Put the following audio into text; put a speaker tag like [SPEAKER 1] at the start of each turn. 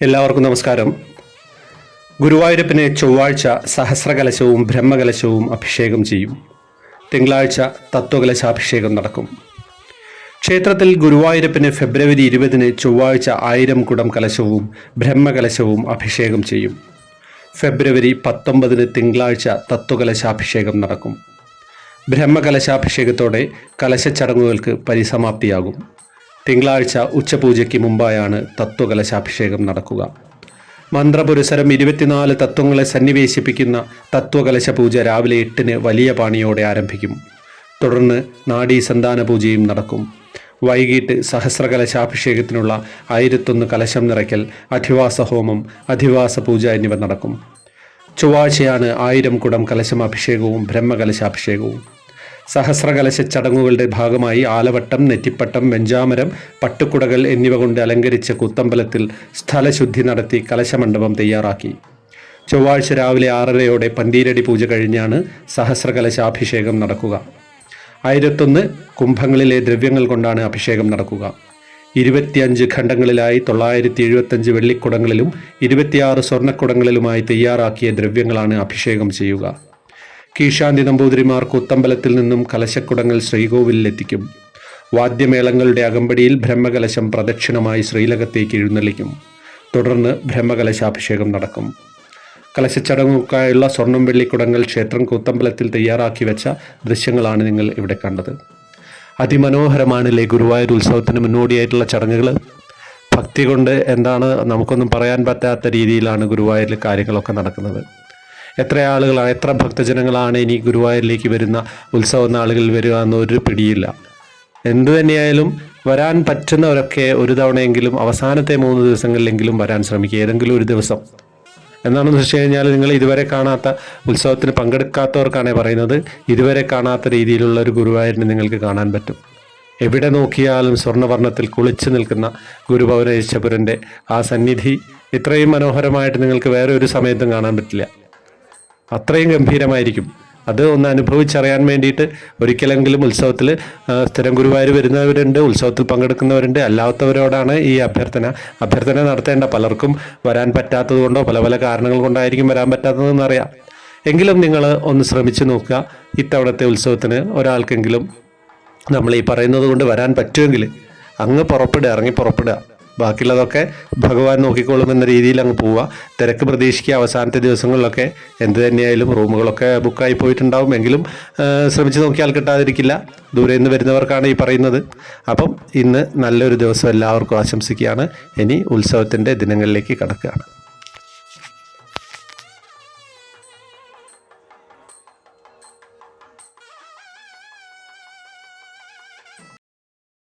[SPEAKER 1] എല്ലാവർക്കും നമസ്കാരം. ഗുരുവായൂരപ്പന് ചൊവ്വാഴ്ച സഹസ്രകലശവും ബ്രഹ്മകലശവും അഭിഷേകം ചെയ്യും. തിങ്കളാഴ്ച തത്വകലശാഭിഷേകം നടക്കും. ക്ഷേത്രത്തിൽ ഗുരുവായൂരപ്പന് ഫെബ്രുവരി ഇരുപതിന് ചൊവ്വാഴ്ച ആയിരം കുടം കലശവും ബ്രഹ്മകലശവും അഭിഷേകം ചെയ്യും. ഫെബ്രുവരി പത്തൊമ്പതിന് തിങ്കളാഴ്ച തത്വകലശാഭിഷേകം നടക്കും. ബ്രഹ്മകലശാഭിഷേകത്തോടെ കലശച്ചടങ്ങുകൾക്ക് പരിസമാപ്തിയാകും. തിങ്കളാഴ്ച ഉച്ചപൂജയ്ക്ക് മുമ്പായാണ് തത്വകലശാഭിഷേകം നടക്കുക. മന്ത്രപുരസരം ഇരുപത്തിനാല് തത്വങ്ങളെ സന്നിവേശിപ്പിക്കുന്ന തത്വകലശ പൂജ രാവിലെ എട്ടിന് വലിയ പാണിയോടെ ആരംഭിക്കും. തുടർന്ന് നാഡീ സന്താന പൂജയും നടക്കും. വൈകിട്ട് സഹസ്രകലശാഭിഷേകത്തിനുള്ള ആയിരത്തൊന്ന് കലശം നിറയ്ക്കൽ അധിവാസ ഹോമം അധിവാസ പൂജ എന്നിവ നടക്കും. ചൊവ്വാഴ്ചയാണ് ആയിരം കുടം കലശമാഭിഷേകവും ബ്രഹ്മകലശാഭിഷേകവും. സഹസ്രകലശ ചടങ്ങുകളുടെ ഭാഗമായി ആലവട്ടം നെറ്റിപ്പട്ടം വെഞ്ചാമരം പട്ടുകുടകൾ എന്നിവ കൊണ്ട് അലങ്കരിച്ച കുത്തമ്പലത്തിൽ സ്ഥലശുദ്ധി നടത്തി കലശമണ്ഡപം തയ്യാറാക്കി. ചൊവ്വാഴ്ച രാവിലെ ആറരയോടെ പന്തീരടി പൂജ കഴിഞ്ഞാണ് സഹസ്രകലശാഭിഷേകം നടക്കുക. ആയിരത്തൊന്ന് കുംഭങ്ങളിലെ ദ്രവ്യങ്ങൾ കൊണ്ടാണ് അഭിഷേകം നടക്കുക. ഇരുപത്തിയഞ്ച് ഖണ്ഡങ്ങളിലായി തൊള്ളായിരത്തി എഴുപത്തഞ്ച് വെള്ളിക്കുടങ്ങളിലും ഇരുപത്തിയാറ് സ്വർണക്കുടങ്ങളിലുമായി തയ്യാറാക്കിയ ദ്രവ്യങ്ങളാണ് അഭിഷേകം ചെയ്യുക. കീശാന്തി നമ്പൂതിരിമാർ കുത്തമ്പലത്തിൽ നിന്നും കലശക്കുടങ്ങൾ ശ്രീകോവിലെത്തിക്കും വാദ്യമേളങ്ങളുടെ അകമ്പടിയിൽ ബ്രഹ്മകലശം പ്രദക്ഷിണമായി ശ്രീലകത്തേക്ക് എഴുന്നള്ളിക്കും. തുടർന്ന് ബ്രഹ്മകലശാഭിഷേകം നടക്കും. കലശച്ചടങ്ങുക്കായുള്ള സ്വർണം വെള്ളിക്കുടങ്ങൾ ക്ഷേത്രം കൂത്തമ്പലത്തിൽ തയ്യാറാക്കി വെച്ച ദൃശ്യങ്ങളാണ് നിങ്ങൾ ഇവിടെ കണ്ടത്. അതിമനോഹരമാണല്ലേ ഗുരുവായൂർ ഉത്സവത്തിന് മുന്നോടിയായിട്ടുള്ള ചടങ്ങുകൾ ഭക്തി കൊണ്ട് എന്താണ് നമുക്കൊന്നും പറയാൻ പറ്റാത്ത രീതിയിലാണ് ഗുരുവായൂരിൽ കാര്യങ്ങളൊക്കെ നടക്കുന്നത്. എത്ര ആളുകളാണ് എത്ര ഭക്തജനങ്ങളാണ് ഇനി ഗുരുവായൂരിലേക്ക് വരുന്ന ഉത്സവ നാളുകളിൽ വരിക എന്നൊരു പിടിയില്ല. എന്തു തന്നെയായാലും വരാൻ പറ്റുന്നവരൊക്കെ ഒരു തവണയെങ്കിലും അവസാനത്തെ മൂന്ന് ദിവസങ്ങളിലെങ്കിലും വരാൻ ശ്രമിക്കുക ഏതെങ്കിലും ഒരു ദിവസം. എന്താണെന്ന് വെച്ച് കഴിഞ്ഞാൽ നിങ്ങൾ ഇതുവരെ കാണാത്ത ഉത്സവത്തിന് പങ്കെടുക്കാത്തവർക്കാണ് പറയുന്നത് ഇതുവരെ കാണാത്ത രീതിയിലുള്ള ഒരു ഗുരുവായൂരിനെ നിങ്ങൾക്ക് കാണാൻ പറ്റും. എവിടെ നോക്കിയാലും സ്വർണവർണത്തിൽ കുളിച്ചു നിൽക്കുന്ന ഗുരുഭവനേശ്വരന്റെ ആ സന്നിധി ഇത്രയും മനോഹരമായിട്ട് നിങ്ങൾക്ക് വേറെ ഒരു സമയത്തും കാണാൻ പറ്റില്ല. അത്രയും ഗംഭീരമായിരിക്കും. അത് ഒന്ന് അനുഭവിച്ചറിയാൻ വേണ്ടിയിട്ട് ഒരിക്കലെങ്കിലും ഉത്സവത്തിൽ സ്ഥിരം ഗുരുവായൂർ വരുന്നവരുണ്ട് ഉത്സവത്തിൽ പങ്കെടുക്കുന്നവരുണ്ട് അല്ലാത്തവരോടാണ് ഈ അഭ്യർത്ഥന. അഭ്യർത്ഥന നടത്തേണ്ട പലർക്കും വരാൻ പറ്റാത്തത് പല പല കാരണങ്ങൾ കൊണ്ടായിരിക്കും വരാൻ പറ്റാത്തതെന്ന് അറിയാം. എങ്കിലും നിങ്ങൾ ഒന്ന് ശ്രമിച്ചു നോക്കുക. ഇത്തവണത്തെ ഉത്സവത്തിന് ഒരാൾക്കെങ്കിലും നമ്മൾ ഈ പറയുന്നത് കൊണ്ട് വരാൻ പറ്റുമെങ്കിൽ അങ്ങ് പുറപ്പെടുക ഇറങ്ങി പുറപ്പെടുക. ബാക്കിയുള്ളതൊക്കെ ഭഗവാൻ നോക്കിക്കോളും എന്ന രീതിയിൽ അങ്ങ് പോവുക. തിരക്ക് പ്രതീക്ഷിക്കുക. അവസാനത്തെ ദിവസങ്ങളിലൊക്കെ എന്ത് തന്നെയായാലും റൂമുകളൊക്കെ ബുക്കായി പോയിട്ടുണ്ടാവും. എങ്കിലും ശ്രമിച്ചു നോക്കിയാൽ കിട്ടാതിരിക്കില്ല. ദൂരെ നിന്ന് വരുന്നവർക്കാണ് ഈ പറയുന്നത്. അപ്പം ഇന്ന് നല്ലൊരു ദിവസം എല്ലാവർക്കും ആശംസിക്കുകയാണ്. ഇനി ഉത്സവത്തിന്റെ ദിനങ്ങളിലേക്ക് കടക്കുകയാണ്.